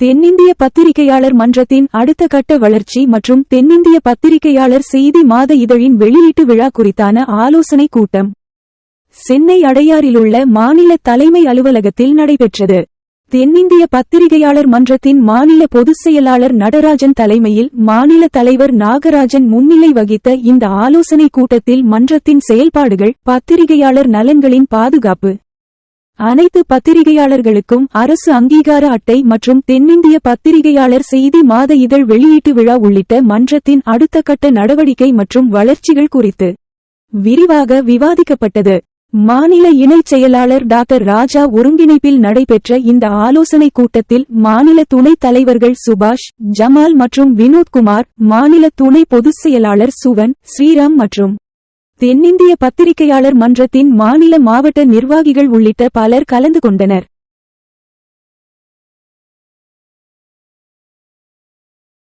தென்னிந்திய பத்திரிகையாளர் மன்றத்தின் அடுத்த கட்ட வளர்ச்சி மற்றும் தென்னிந்திய பத்திரிகையாளர் செய்தி மாத இதழின் வெளியீட்டு விழா குறித்தான ஆலோசனை கூட்டம். சென்னை அடையாறிலுள்ள மாநில தலைமை அலுவலகத்தில் நடைபெற்றது. தென்னிந்திய பத்திரிகையாளர் மன்றத்தின் மாநில பொதுச் செயலாளர் நடராஜன் தலைமையில் மாநில தலைவர் நாகராஜன் முன்னிலை வகித்த இந்த ஆலோசனை கூட்டத்தில் மன்றத்தின் செயல்பாடுகள் பத்திரிகையாளர் நலன்களின் பாதுகாப்பு அனைத்து பத்திரிகையாளர்களுக்கும் அரசு அங்கீகார அட்டை மற்றும் தென்னிந்திய பத்திரிகையாளர் செய்தி மாத இதழ் வெளியீட்டு விழா உள்ளிட்ட மன்றத்தின் அடுத்த கட்ட நடவடிக்கை மற்றும் வளர்ச்சிகள் குறித்து விரிவாக விவாதிக்கப்பட்டது. மாநில இணைச் செயலாளர் டாக்டர் ராஜா ஒருங்கிணைப்பில் நடைபெற்ற இந்த ஆலோசனைக் கூட்டத்தில் மாநில துணைத் தலைவர்கள் சுபாஷ் ஜமால் மற்றும் வினோத்குமார் மாநில துணை பொதுச் செயலாளர் சுவன் ஸ்ரீராம் மற்றும் தென்னிந்திய பத்திரிகையாளர் மன்றத்தின் மாநில மாவட்ட நிர்வாகிகள் உள்ளிட்ட பலர் கலந்து கொண்டனர்.